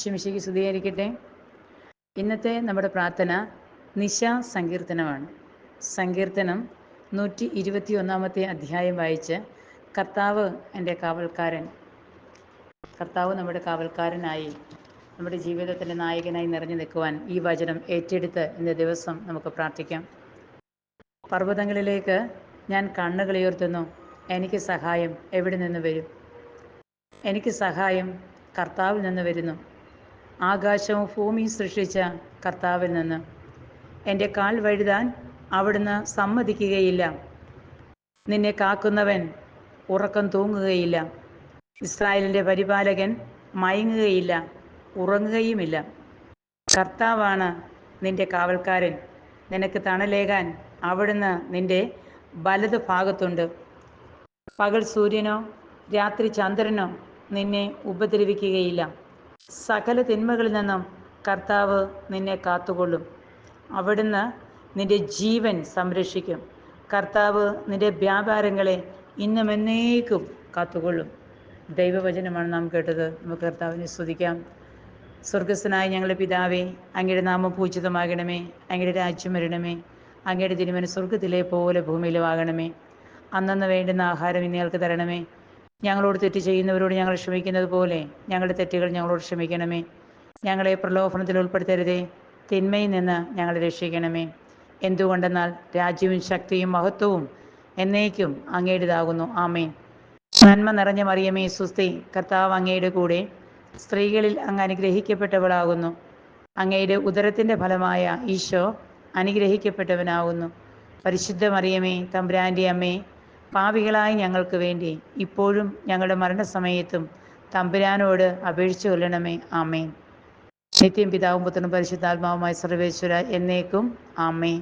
ഷിമിഷിക്ക് സ്തുതിയായിരിക്കട്ടെ. ഇന്നത്തെ നമ്മുടെ പ്രാർത്ഥന നിശ സങ്കീർത്തനമാണ്. സങ്കീർത്തനം നൂറ്റി ഇരുപത്തി ഒന്നാമത്തെ അധ്യായം വായിച്ച് കർത്താവ് എന്റെ കാവൽക്കാരൻ കർത്താവ് നമ്മുടെ കാവൽക്കാരനായി നമ്മുടെ ജീവിതത്തിന്റെ നായകനായി നിറഞ്ഞു നിൽക്കുവാൻ ഈ വചനം ഏറ്റെടുത്ത് ഇന്ന ദിവസം നമുക്ക് പ്രാർത്ഥിക്കാം. പർവതങ്ങളിലേക്ക് ഞാൻ കണ്ണുകളുയർത്തുന്നു എനിക്ക് സഹായം എവിടെ നിന്ന് വരും? എനിക്ക് സഹായം കർത്താവിൽ നിന്ന് വരുന്നു. ആകാശവും ഭൂമിയും സൃഷ്ടിച്ച കർത്താവിൽ നിന്ന്. എന്റെ കാൽ വഴുതാൻ അവിടുന്ന് സമ്മതിക്കുകയില്ല. നിന്നെ കാക്കുന്നവൻ ഉറക്കം തൂങ്ങുകയില്ല. ഇസ്രായേലിന്റെ പരിപാലകൻ മയങ്ങുകയില്ല ഉറങ്ങുകയുമില്ല. കർത്താവാണ് നിന്റെ കാവൽക്കാരൻ. നിനക്ക് തണലേകാൻ അവിടുന്ന് നിന്റെ വലത് ഭാഗത്തുണ്ട് പകൽ സൂര്യനോ രാത്രി ചന്ദ്രനോ നിന്നെ ഉപദ്രവിക്കുകയില്ല. സകല തിന്മകളിൽ നിന്നും കർത്താവ് നിന്നെ കാത്തുകൊള്ളും. അവിടുന്ന് നിന്റെ ജീവൻ സംരക്ഷിക്കും. കർത്താവ് നിന്റെ വ്യാപാരങ്ങളെ ഇന്നും എന്നേക്കും കാത്തുകൊള്ളും. ദൈവവചനമാണ് നാം കേട്ടത്. നമുക്ക് കർത്താവിനെ സ്തുതിക്കാം. സ്വർഗസ്വനായ ഞങ്ങളുടെ പിതാവേ അങ്ങയുടെ നാമം പൂജിതമാകണമേ. അങ്ങയുടെ രാജ്യം വരണമേ. അങ്ങയുടെ തിരുമന സ്വർഗത്തിലെ പോലെ ഭൂമിയിലും ആകണമേ അന്നന്ന് വേണ്ടുന്ന ആഹാരം ഇന്നയാൾക്ക് തരണമേ. ഞങ്ങളോട് തെറ്റ് ചെയ്യുന്നവരോട് ഞങ്ങൾ ക്ഷമിക്കുന്നത് പോലെ ഞങ്ങളുടെ തെറ്റുകൾ ഞങ്ങളോട് ക്ഷമിക്കണമേ. ഞങ്ങളെ പ്രലോഭനത്തിൽ ഉൾപ്പെടുത്തരുതേ. തിന്മയിൽ നിന്ന് ഞങ്ങളെ രക്ഷിക്കണമേ. എന്തുകൊണ്ടെന്നാൽ രാജ്യവും ശക്തിയും മഹത്വവും എന്നേക്കും അങ്ങേടിതാകുന്നു ആമേൻ. നന്മ നിറഞ്ഞ മറിയമേ സുസ്തി കർത്താവ് അങ്ങയുടെ കൂടെ സ്ത്രീകളിൽ അങ്ങ് അനുഗ്രഹിക്കപ്പെട്ടവളാകുന്നു. അങ്ങയുടെ ഉദരത്തിന്റെ ഫലമായ ഈശോ അനുഗ്രഹിക്കപ്പെട്ടവനാകുന്നു. പരിശുദ്ധ മറിയമേ തമ്പുരാന്റെ അമ്മേ പാപികളായ ഞങ്ങൾക്ക് വേണ്ടി ഇപ്പോഴും ഞങ്ങളുടെ മരണസമയത്തും തമ്പുരാനോട് അപേക്ഷിച്ചു കൊല്ലണമേ ആമേൻ. നിത്യം പിതാവും പുത്രനും പരിശുദ്ധാത്മാവുമായി സർവേശ്വര എന്നേക്കും ആമേൻ.